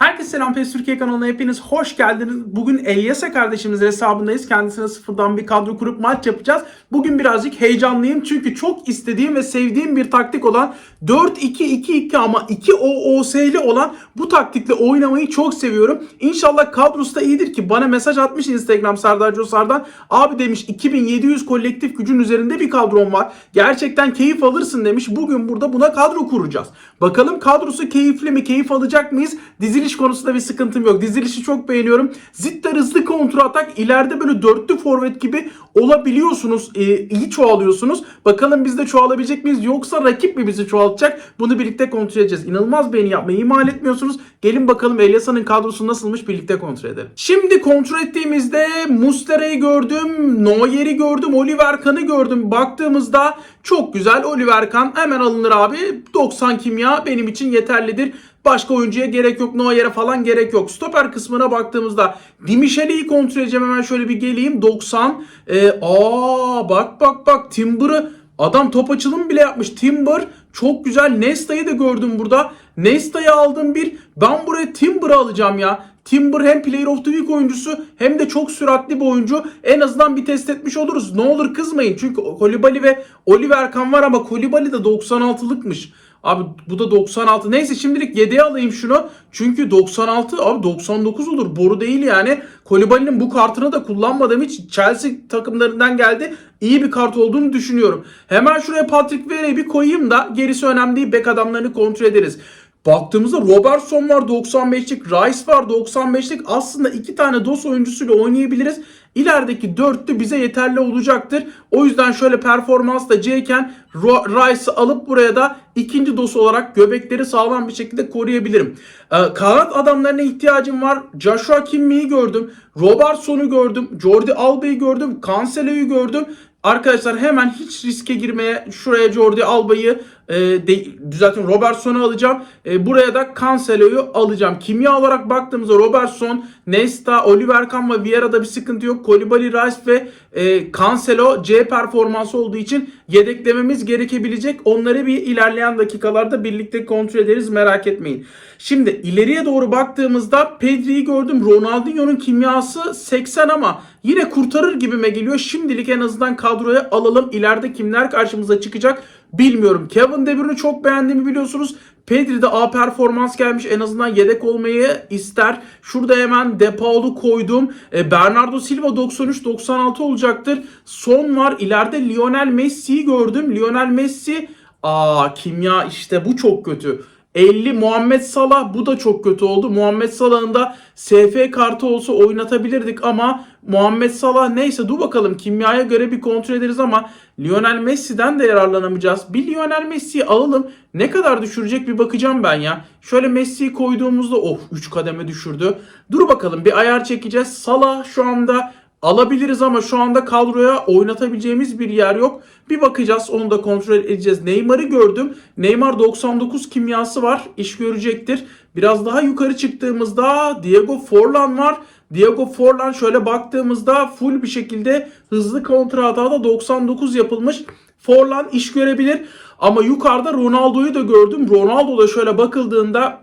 Herkese selam PES Türkiye kanalına hepiniz hoş geldiniz. Bugün Elyasa kardeşimizin hesabındayız. Kendisine sıfırdan bir kadro kurup maç yapacağız. Bugün birazcık heyecanlıyım çünkü çok istediğim ve sevdiğim bir taktik olan 4-2-2-2 ama 2 OOS'li olan bu taktikle oynamayı çok seviyorum. İnşallah kadrosu da iyidir ki bana mesaj atmış Instagram Serdar Cosar'dan. Abi demiş 2700 kolektif gücün üzerinde bir kadrom var. Gerçekten keyif alırsın demiş. Bugün burada buna kadro kuracağız. Bakalım kadrosu keyifli mi? Keyif alacak mıyız? Diziliş konusunda bir sıkıntım yok. Dizilişi çok beğeniyorum. Zitter hızlı kontra atak. ileride böyle dörtlü forvet gibi olabiliyorsunuz. Ee, iyi çoğalıyorsunuz. Bakalım biz de çoğalabilecek miyiz? Yoksa rakip mi bizi çoğaltacak? Bunu birlikte kontrol edeceğiz. İnanılmaz beğeni yapmayı ihmal etmiyorsunuz. Gelin bakalım Elyasa'nın kadrosu nasılmış birlikte kontrol edelim. Şimdi kontrol ettiğimizde Mustera'yı gördüm. Neuer'i gördüm. Oliver Kahn'ı gördüm. Baktığımızda çok güzel. Oliver Kahn hemen alınır abi. 90 kimya benim için yeterlidir. Başka oyuncuya gerek yok. Neuer'e falan gerek yok. Stoper kısmına baktığımızda Dimicheli'yi kontrol edeceğim. Hemen şöyle bir geleyim. 90. Ee, aa bak bak bak Timber'ı adam top açılım bile yapmış. Timber çok güzel. Nesta'yı da gördüm burada. Nesta'yı aldım bir. Ben buraya Timber'ı alacağım ya. Timber hem Player of the Week oyuncusu hem de çok süratli bir oyuncu. En azından bir test etmiş oluruz. Ne olur kızmayın. Çünkü Kolibali ve Oliver Kahn var ama Kolibali de 96'lıkmış. Abi bu da 96. Neyse şimdilik 7'ye alayım şunu. Çünkü 96 abi 99 olur. Boru değil yani. Kolibali'nin bu kartını da kullanmadığım hiç Chelsea takımlarından geldi. İyi bir kart olduğunu düşünüyorum. Hemen şuraya Patrick Vieira'yı bir koyayım da gerisi önemli değil. Bek adamlarını kontrol ederiz. Baktığımızda Robertson var 95'lik, Rice var 95'lik. Aslında iki tane DOS oyuncusuyla oynayabiliriz. İlerideki dörtlü bize yeterli olacaktır. O yüzden şöyle performans da C'ken Rice'ı alıp buraya da ikinci DOS olarak göbekleri sağlam bir şekilde koruyabilirim. Ee, kanat adamlarına ihtiyacım var. Joshua Kimmi'yi gördüm. Robertson'u gördüm. Jordi Alba'yı gördüm. Cancelo'yu gördüm. Arkadaşlar hemen hiç riske girmeye şuraya Jordi Alba'yı e, de, düzeltin Robertson'u alacağım. E, buraya da Cancelo'yu alacağım. Kimya olarak baktığımızda Robertson, Nesta, Oliver Kahn ve Vieira'da bir sıkıntı yok. Kolibali, Rice ve e, Cancelo C performansı olduğu için yedeklememiz gerekebilecek. Onları bir ilerleyen dakikalarda birlikte kontrol ederiz merak etmeyin. Şimdi ileriye doğru baktığımızda Pedri'yi gördüm. Ronaldinho'nun kimyası 80 ama yine kurtarır gibime geliyor. Şimdilik en azından kadroya alalım. İleride kimler karşımıza çıkacak bilmiyorum. Kevin De Bruyne'ü çok beğendiğimi biliyorsunuz. Pedri de A performans gelmiş. En azından yedek olmayı ister. Şurada hemen Depaul'u koydum. E, Bernardo Silva 93-96 olacaktır. Son var. İleride Lionel Messi'yi gördüm. Lionel Messi Aa kimya işte bu çok kötü. 50 Muhammed Salah bu da çok kötü oldu. Muhammed Salah'ın da SF kartı olsa oynatabilirdik ama Muhammed Salah neyse dur bakalım kimyaya göre bir kontrol ederiz ama Lionel Messi'den de yararlanamayacağız. Bir Lionel Messi'yi alalım. Ne kadar düşürecek bir bakacağım ben ya. Şöyle Messi'yi koyduğumuzda of 3 kademe düşürdü. Dur bakalım bir ayar çekeceğiz. Salah şu anda alabiliriz ama şu anda kadroya oynatabileceğimiz bir yer yok. Bir bakacağız onu da kontrol edeceğiz. Neymar'ı gördüm. Neymar 99 kimyası var. İş görecektir. Biraz daha yukarı çıktığımızda Diego Forlan var. Diego Forlan şöyle baktığımızda full bir şekilde hızlı kontra hatada 99 yapılmış. Forlan iş görebilir. Ama yukarıda Ronaldo'yu da gördüm. Ronaldo da şöyle bakıldığında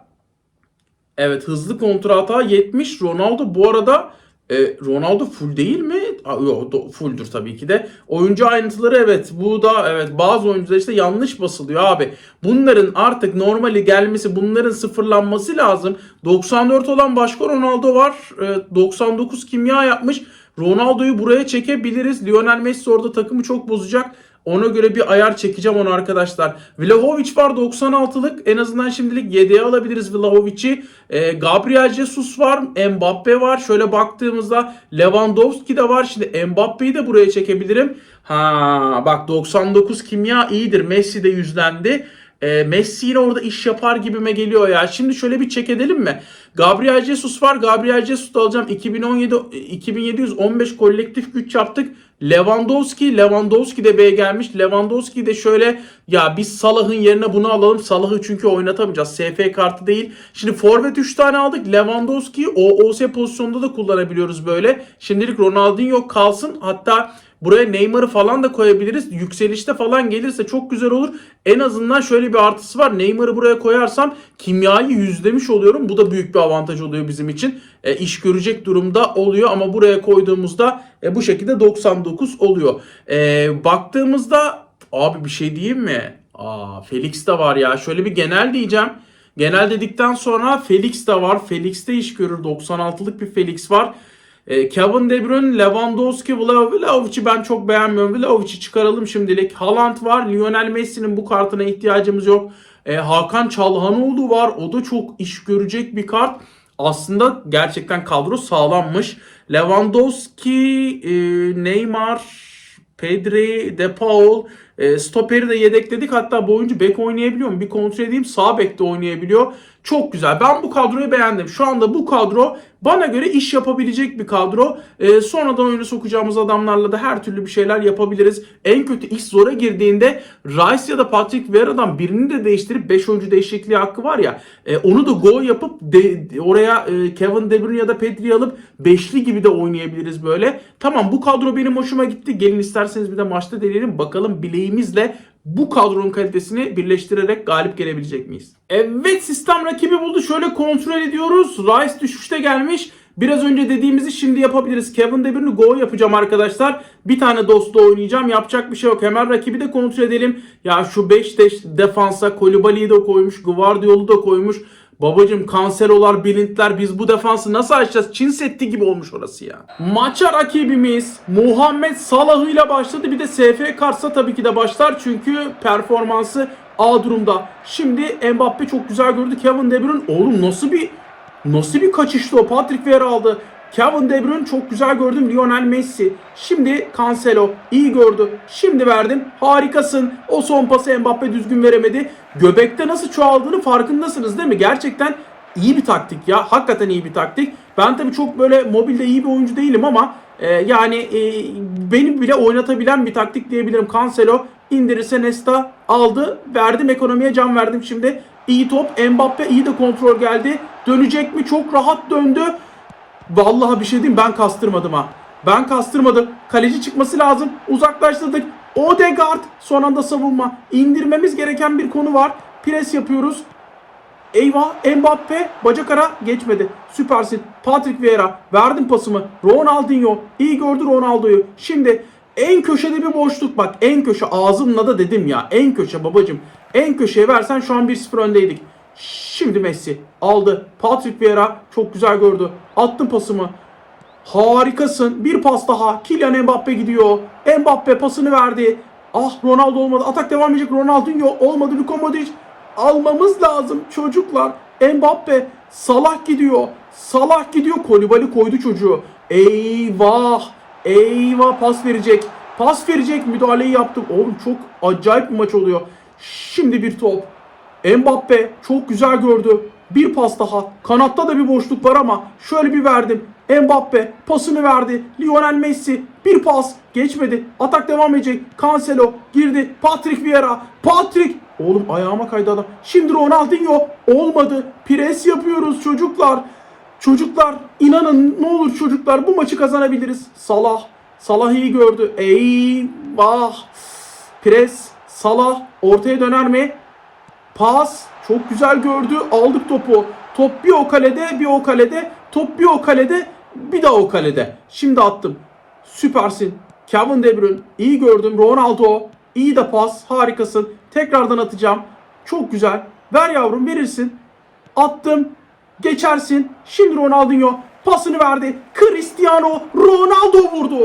evet hızlı kontra hata 70. Ronaldo bu arada e, Ronaldo full değil mi? Yok fulldur tabii ki de. Oyuncu ayrıntıları evet bu da evet bazı oyuncular işte yanlış basılıyor abi. Bunların artık normali gelmesi bunların sıfırlanması lazım. 94 olan başka Ronaldo var. E, 99 kimya yapmış. Ronaldo'yu buraya çekebiliriz. Lionel Messi orada takımı çok bozacak. Ona göre bir ayar çekeceğim onu arkadaşlar. Vlahovic var 96'lık. En azından şimdilik 7'ye alabiliriz Vlahovic'i. E, Gabriel Jesus var. Mbappe var. Şöyle baktığımızda Lewandowski de var. Şimdi Mbappe'yi de buraya çekebilirim. Ha bak 99 kimya iyidir. Messi de yüzlendi. E, Messi yine orada iş yapar gibime geliyor ya. Şimdi şöyle bir çek edelim mi? Gabriel Jesus var. Gabriel Jesus da alacağım. 2017 2715 kolektif güç yaptık. Lewandowski, Lewandowski de B'ye gelmiş. Lewandowski de şöyle ya biz Salah'ın yerine bunu alalım. Salah'ı çünkü oynatamayacağız. SF kartı değil. Şimdi forvet 3 tane aldık. Lewandowski'yi OOS pozisyonunda da kullanabiliyoruz böyle. Şimdilik Ronaldinho kalsın. Hatta Buraya Neymar'ı falan da koyabiliriz. Yükselişte falan gelirse çok güzel olur. En azından şöyle bir artısı var. Neymar'ı buraya koyarsam kimyayı yüzlemiş oluyorum. Bu da büyük bir avantaj oluyor bizim için. E, iş görecek durumda oluyor ama buraya koyduğumuzda e, bu şekilde 99 oluyor. E, baktığımızda abi bir şey diyeyim mi? Aa Felix de var ya. Şöyle bir genel diyeceğim. Genel dedikten sonra Felix de var. Felix de iş görür. 96'lık bir Felix var. E, Kevin De Bruyne, Lewandowski, Vlahovic Vlahovic'i ben çok beğenmiyorum. Vlahovic'i çıkaralım şimdilik. Haaland var. Lionel Messi'nin bu kartına ihtiyacımız yok. E, Hakan Çalhanoğlu var. O da çok iş görecek bir kart. Aslında gerçekten kadro sağlammış. Lewandowski, e, Neymar, Pedri, De Paul, e, stoperi de yedekledik. Hatta bu oyuncu bek oynayabiliyor mu? Bir kontrol edeyim. Sağ bekte oynayabiliyor. Çok güzel. Ben bu kadroyu beğendim. Şu anda bu kadro bana göre iş yapabilecek bir kadro. E, sonradan oyunu sokacağımız adamlarla da her türlü bir şeyler yapabiliriz. En kötü iş zora girdiğinde Rice ya da Patrick Vieira'dan birini de değiştirip 5 oyuncu değişikliği hakkı var ya. e, onu da go yapıp de, oraya e, Kevin De Bruyne ya da Pedri alıp beşli gibi de oynayabiliriz böyle. Tamam bu kadro benim hoşuma gitti. Gelin isterseniz bir de maçta deneyelim. Bakalım bileğimizle bu kadronun kalitesini birleştirerek galip gelebilecek miyiz? Evet sistem rakibi buldu. Şöyle kontrol ediyoruz. Rice düşüşte gelmiş. Biraz önce dediğimizi şimdi yapabiliriz. Kevin De Bruyne go yapacağım arkadaşlar. Bir tane dostla oynayacağım. Yapacak bir şey yok. Hemen rakibi de kontrol edelim. Ya şu 5 de defansa Kolibali'yi de koymuş. Guardiola'u da koymuş. Babacım kanserolar, bilintler biz bu defansı nasıl açacağız? Çin Seddi gibi olmuş orası ya. Maça rakibimiz Muhammed Salah ile başladı. Bir de SF Kars'a tabii ki de başlar. Çünkü performansı A durumda. Şimdi Mbappe çok güzel gördü. Kevin De Bruyne oğlum nasıl bir nasıl bir kaçıştı o? Patrick Vieira aldı. Kevin De Bruyne çok güzel gördüm. Lionel Messi. Şimdi Cancelo iyi gördü. Şimdi verdim. Harikasın. O son pası Mbappe düzgün veremedi. Göbekte nasıl çoğaldığını farkındasınız değil mi? Gerçekten iyi bir taktik ya. Hakikaten iyi bir taktik. Ben tabii çok böyle mobilde iyi bir oyuncu değilim ama e, yani e, beni bile oynatabilen bir taktik diyebilirim. Cancelo indirirse Nesta aldı. Verdim ekonomiye can verdim şimdi. İyi top. Mbappe iyi de kontrol geldi. Dönecek mi? Çok rahat döndü. Vallahi bir şey diyeyim ben kastırmadım ha. Ben kastırmadım. Kaleci çıkması lazım. Uzaklaştırdık. Odegaard son anda savunma. İndirmemiz gereken bir konu var. Pres yapıyoruz. Eyvah Mbappe bacak ara geçmedi. Süpersin. Patrick Vieira verdim pasımı. Ronaldinho iyi gördü Ronaldo'yu. Şimdi en köşede bir boşluk bak. En köşe ağzımla da dedim ya. En köşe babacım. En köşeye versen şu an 1-0 öndeydik. Şimdi Messi aldı. Patrick Vieira çok güzel gördü. Attım pasımı. Harikasın. Bir pas daha. Kylian Mbappe gidiyor. Mbappe pasını verdi. Ah Ronaldo olmadı. Atak devam edecek. Ronaldinho olmadı. Luka Modric. Almamız lazım çocuklar. Mbappe. Salah gidiyor. Salah gidiyor. Kolibali koydu çocuğu. Eyvah. Eyvah pas verecek. Pas verecek. Müdahaleyi yaptım. Oğlum çok acayip bir maç oluyor. Şimdi bir top. Mbappe çok güzel gördü. Bir pas daha. Kanatta da bir boşluk var ama şöyle bir verdim. Mbappe pasını verdi. Lionel Messi bir pas geçmedi. Atak devam edecek. Cancelo girdi. Patrick Vieira. Patrick Oğlum ayağıma kaydı adam. Şimdi Ronaldinho olmadı. Pres yapıyoruz çocuklar. Çocuklar inanın ne olur çocuklar bu maçı kazanabiliriz. Salah. Salah iyi gördü. Eyvah. Pres. Salah ortaya döner mi? Pas. Çok güzel gördü. Aldık topu. Top bir o kalede bir o kalede. Top bir o kalede bir daha o kalede. Şimdi attım. Süpersin. Kevin De Bruyne. iyi gördüm. Ronaldo. iyi de pas. Harikasın. Tekrardan atacağım. Çok güzel. Ver yavrum verirsin. Attım. Geçersin. Şimdi Ronaldinho pasını verdi. Cristiano Ronaldo vurdu.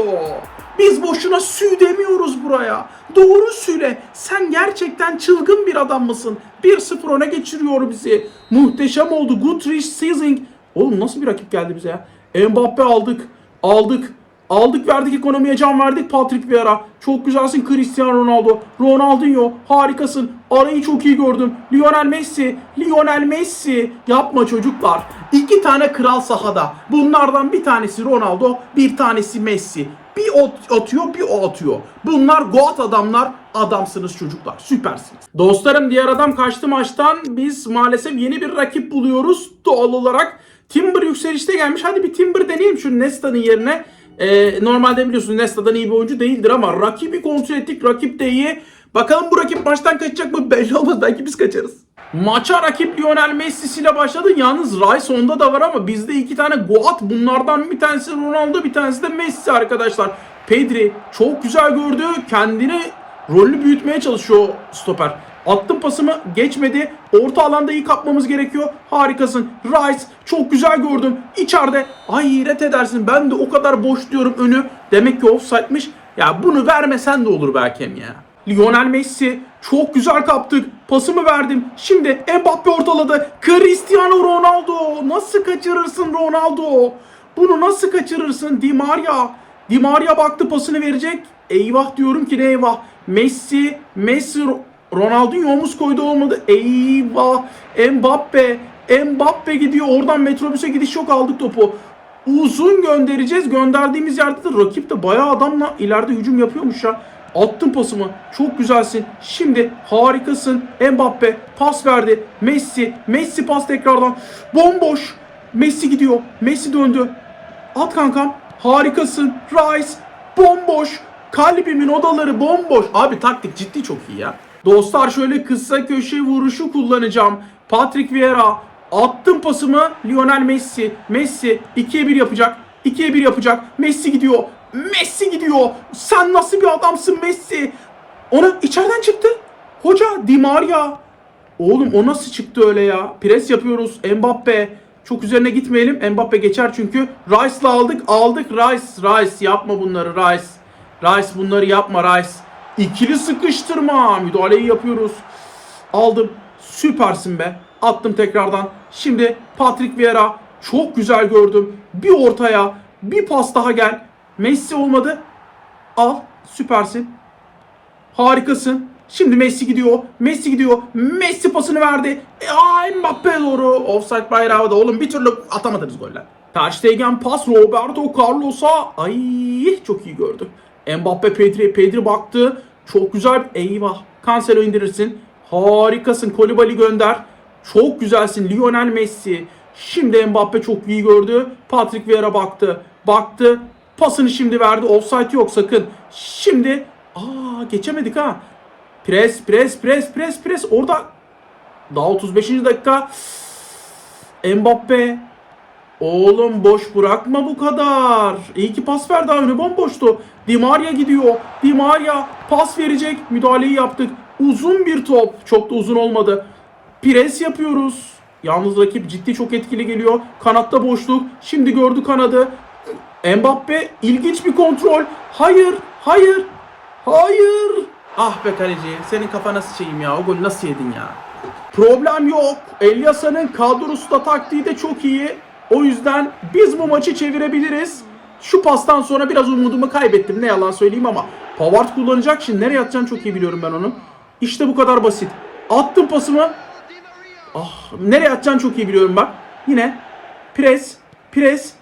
Biz boşuna sü demiyoruz buraya. Doğru söyle. Sen gerçekten çılgın bir adam mısın? 1-0 öne geçiriyor bizi. Muhteşem oldu. Goodrich Seizing. Oğlum nasıl bir rakip geldi bize ya? Mbappe aldık. Aldık. Aldık verdik ekonomiye can verdik Patrick Vieira. Çok güzelsin Cristiano Ronaldo. Ronaldinho harikasın. Arayı çok iyi gördüm. Lionel Messi. Lionel Messi. Yapma çocuklar. İki tane kral sahada. Bunlardan bir tanesi Ronaldo, bir tanesi Messi. Bir o atıyor, bir o atıyor. Bunlar goat adamlar. Adamsınız çocuklar. Süpersiniz. Dostlarım diğer adam kaçtı maçtan. Biz maalesef yeni bir rakip buluyoruz doğal olarak. Timber yükselişte gelmiş. Hadi bir Timber deneyelim şu Nesta'nın yerine. Ee, normalde biliyorsunuz Nesta'dan iyi bir oyuncu değildir ama rakibi kontrol ettik. Rakip de iyi. Bakalım bu rakip maçtan kaçacak mı belli olmaz. Belki biz kaçarız. Maça rakip Lionel Messi ile başladı. Yalnız Rice onda da var ama bizde iki tane Goat. Bunlardan bir tanesi Ronaldo bir tanesi de Messi arkadaşlar. Pedri çok güzel gördü. Kendini rolünü büyütmeye çalışıyor stoper. Attım pasımı geçmedi. Orta alanda iyi kapmamız gerekiyor. Harikasın. Rice çok güzel gördüm. İçeride. Ay hayret edersin. Ben de o kadar boş diyorum önü. Demek ki offside'miş. Ya bunu vermesen de olur belki ya. Lionel Messi çok güzel kaptık. Pasımı verdim. Şimdi Mbappe ortaladı. Cristiano Ronaldo. Nasıl kaçırırsın Ronaldo? Bunu nasıl kaçırırsın? Di Maria. Di Maria baktı pasını verecek. Eyvah diyorum ki ne eyvah. Messi, Messi Ronaldinho omuz koydu olmadı. Eyvah. Mbappe. Mbappe gidiyor. Oradan metrobüse gidiş yok aldık topu. Uzun göndereceğiz. Gönderdiğimiz yerde de rakip de bayağı adamla ileride hücum yapıyormuş ya. Attın pasımı. Çok güzelsin. Şimdi harikasın. Mbappe pas verdi. Messi. Messi pas tekrardan. Bomboş. Messi gidiyor. Messi döndü. At kankam. Harikasın. Rice. Bomboş. Kalbimin odaları bomboş. Abi taktik ciddi çok iyi ya. Dostlar şöyle kısa köşe vuruşu kullanacağım. Patrick Vieira. Attım pasımı. Lionel Messi. Messi 2'ye 1 yapacak. 2'ye 1 yapacak. Messi gidiyor. Messi gidiyor. Sen nasıl bir adamsın Messi? Ona içeriden çıktı. Hoca Di Maria. Oğlum o nasıl çıktı öyle ya? Pres yapıyoruz. Mbappe. Çok üzerine gitmeyelim. Mbappe geçer çünkü. Rice'la aldık. Aldık Rice. Rice yapma bunları Rice. Rice bunları yapma Rice. İkili sıkıştırma. Müdahaleyi yapıyoruz. Aldım. Süpersin be. Attım tekrardan. Şimdi Patrick Vieira. Çok güzel gördüm. Bir ortaya. Bir pas daha gel. Messi olmadı. Al. Süpersin. Harikasın. Şimdi Messi gidiyor. Messi gidiyor. Messi pasını verdi. E, aa, Mbappe doğru. Offside bayrağı da oğlum bir türlü atamadınız goller. Ter Stegen pas Roberto Carlos'a. Ay çok iyi gördü. Mbappe Pedri. Pedri baktı. Çok güzel. Eyvah. Cancelo indirirsin. Harikasın. Kolibali gönder. Çok güzelsin. Lionel Messi. Şimdi Mbappe çok iyi gördü. Patrick Vieira baktı. Baktı. Pasını şimdi verdi. Offside yok sakın. Şimdi aa geçemedik ha. Pres, pres, pres, pres, pres. Orada daha 35. dakika. Mbappe. Oğlum boş bırakma bu kadar. İyi ki pas verdi önü bomboştu. Di Maria gidiyor. Di Maria pas verecek. Müdahaleyi yaptık. Uzun bir top. Çok da uzun olmadı. Pres yapıyoruz. Yalnız rakip ciddi çok etkili geliyor. Kanatta boşluk. Şimdi gördü kanadı. Mbappe ilginç bir kontrol. Hayır, hayır, hayır. Ah be kaleci. Senin kafana sıçayım ya. O golü nasıl yedin ya? Problem yok. Elyasa'nın kadrosu da taktiği de çok iyi. O yüzden biz bu maçı çevirebiliriz. Şu pastan sonra biraz umudumu kaybettim. Ne yalan söyleyeyim ama. Pavard kullanacak. Şimdi nereye atacağını çok iyi biliyorum ben onu. İşte bu kadar basit. Attım pasımı. Ah, nereye atacağını çok iyi biliyorum bak. Yine pres, pres.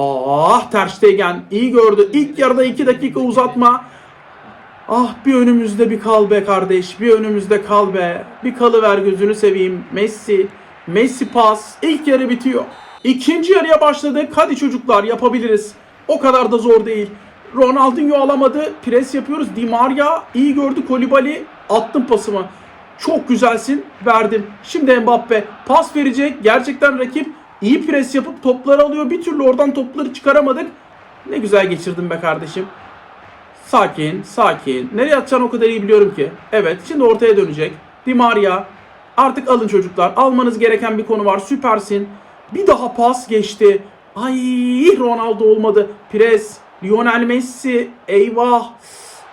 Ah Ter Stegen iyi gördü. İlk yarıda 2 dakika uzatma. Ah bir önümüzde bir kal be kardeş. Bir önümüzde kal be. Bir kalıver gözünü seveyim. Messi. Messi pas. İlk yarı bitiyor. İkinci yarıya başladık. Hadi çocuklar yapabiliriz. O kadar da zor değil. Ronaldinho alamadı. Pres yapıyoruz. Di Maria iyi gördü. Kolibali attım pasımı. Çok güzelsin. Verdim. Şimdi Mbappe pas verecek. Gerçekten rakip iyi pres yapıp topları alıyor. Bir türlü oradan topları çıkaramadık. Ne güzel geçirdim be kardeşim. Sakin, sakin. Nereye atacağını o kadar iyi biliyorum ki. Evet, şimdi ortaya dönecek. Di Maria. Artık alın çocuklar. Almanız gereken bir konu var. Süpersin. Bir daha pas geçti. Ay Ronaldo olmadı. Pres. Lionel Messi. Eyvah.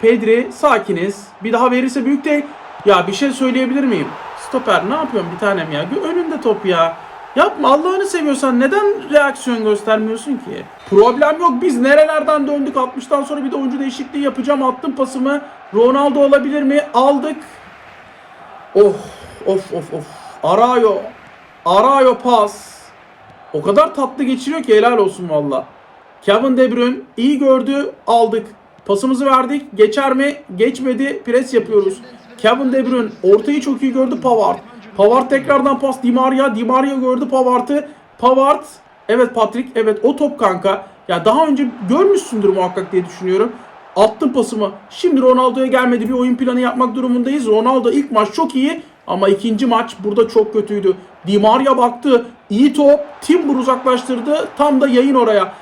Pedri. Sakiniz. Bir daha verirse büyük değil. Ya bir şey söyleyebilir miyim? Stoper ne yapıyorsun bir tanem ya? Önünde top ya. Yapma Allah'ını seviyorsan neden reaksiyon göstermiyorsun ki? Problem yok biz nerelerden döndük 60'tan sonra bir de oyuncu değişikliği yapacağım attım pasımı. Ronaldo olabilir mi? Aldık. Of of of of. Arayo. Arayo pas. O kadar tatlı geçiriyor ki helal olsun valla. Kevin De Bruyne iyi gördü aldık. Pasımızı verdik. Geçer mi? Geçmedi. Pres yapıyoruz. Kevin De Bruyne ortayı çok iyi gördü Pavard. Pavard tekrardan pas Di Maria. Di Maria gördü Pavard'ı. Pavard Evet Patrick. Evet o top kanka. Ya daha önce görmüşsündür muhakkak diye düşünüyorum. Attım pasımı. Şimdi Ronaldo'ya gelmedi bir oyun planı yapmak durumundayız. Ronaldo ilk maç çok iyi ama ikinci maç burada çok kötüydü. Di Maria baktı. İyi top. Timber uzaklaştırdı. Tam da yayın oraya.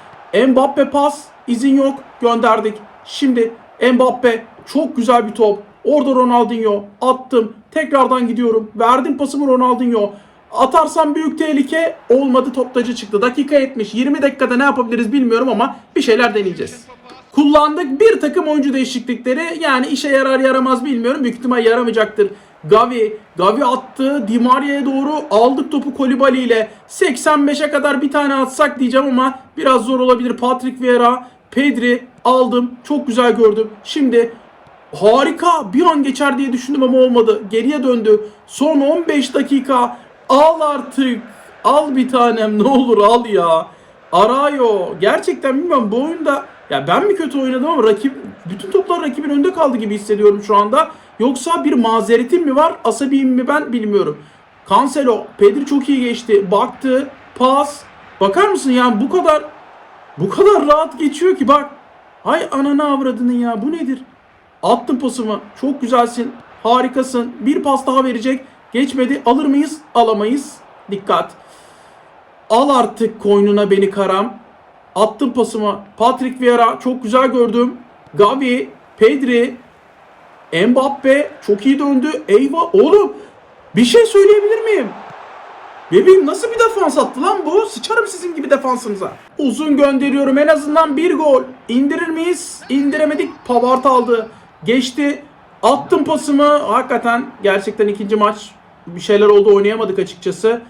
Mbappe pas. izin yok. Gönderdik. Şimdi Mbappe çok güzel bir top. Orada Ronaldinho attım. Tekrardan gidiyorum. Verdim pasımı Ronaldinho. Atarsam büyük tehlike olmadı toptacı çıktı. Dakika 70. 20 dakikada ne yapabiliriz bilmiyorum ama bir şeyler deneyeceğiz. Kullandık bir takım oyuncu değişiklikleri. Yani işe yarar yaramaz bilmiyorum. Büyük ihtimal yaramayacaktır. Gavi, Gavi attı. Di Maria'ya doğru aldık topu Kolibali ile. 85'e kadar bir tane atsak diyeceğim ama biraz zor olabilir. Patrick Vieira, Pedri aldım. Çok güzel gördüm. Şimdi harika bir an geçer diye düşündüm ama olmadı. Geriye döndü. Son 15 dakika. Al artık. Al bir tanem ne olur al ya. Arayo. Gerçekten bilmiyorum bu oyunda ya ben mi kötü oynadım ama rakip bütün toplar rakibin önünde kaldı gibi hissediyorum şu anda. Yoksa bir mazeretim mi var, asabiyim mi ben bilmiyorum. Cancelo, Pedri çok iyi geçti. Baktı, pas. Bakar mısın yani bu kadar bu kadar rahat geçiyor ki bak. Hay ananı avradını ya bu nedir? Attım pasımı. Çok güzelsin. Harikasın. Bir pas daha verecek. Geçmedi. Alır mıyız? Alamayız. Dikkat. Al artık koynuna beni karam. Attım pasımı. Patrick Vieira çok güzel gördüm. Gavi, Pedri, Mbappe çok iyi döndü. Eyvah oğlum. Bir şey söyleyebilir miyim? Bebeğim nasıl bir defans attı lan bu? Sıçarım sizin gibi defansınıza. Uzun gönderiyorum en azından bir gol. İndirir miyiz? İndiremedik. Pavard aldı. Geçti. Attım pasımı. Hakikaten gerçekten ikinci maç bir şeyler oldu oynayamadık açıkçası.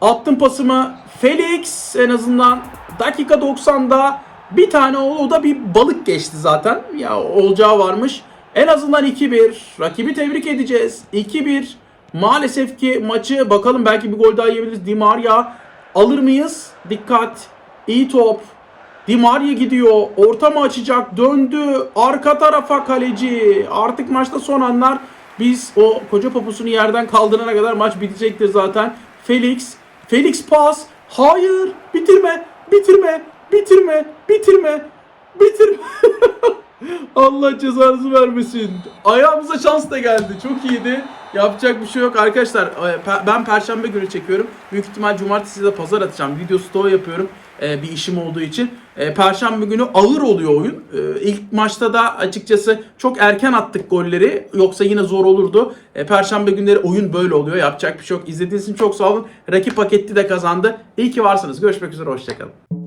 Attım pasımı. Felix en azından dakika 90'da bir tane o, o da bir balık geçti zaten. Ya olacağı varmış. En azından 2-1. Rakibi tebrik edeceğiz. 2-1. Maalesef ki maçı bakalım belki bir gol daha yiyebiliriz. Di Maria alır mıyız? Dikkat. İyi top. Di Maria gidiyor. Orta mı açacak? Döndü. Arka tarafa kaleci. Artık maçta son anlar. Biz o koca popusunu yerden kaldırana kadar maç bitecektir zaten. Felix. Felix pas. Hayır. Bitirme. Bitirme. Bitirme. Bitirme. Bitirme. Allah cezanızı vermesin. Ayağımıza şans da geldi. Çok iyiydi. Yapacak bir şey yok arkadaşlar. e, Ben perşembe günü çekiyorum. Büyük ihtimal cumartesi de pazar atacağım. Video stoğu yapıyorum. e, Bir işim olduğu için. E, Perşembe günü ağır oluyor oyun. İlk maçta da açıkçası çok erken attık golleri. Yoksa yine zor olurdu. Perşembe günleri oyun böyle oluyor. Yapacak bir şey yok. İzlediğiniz için çok sağ olun. Rakip paketti de kazandı. İyi ki varsınız. Görüşmek üzere. Hoşçakalın.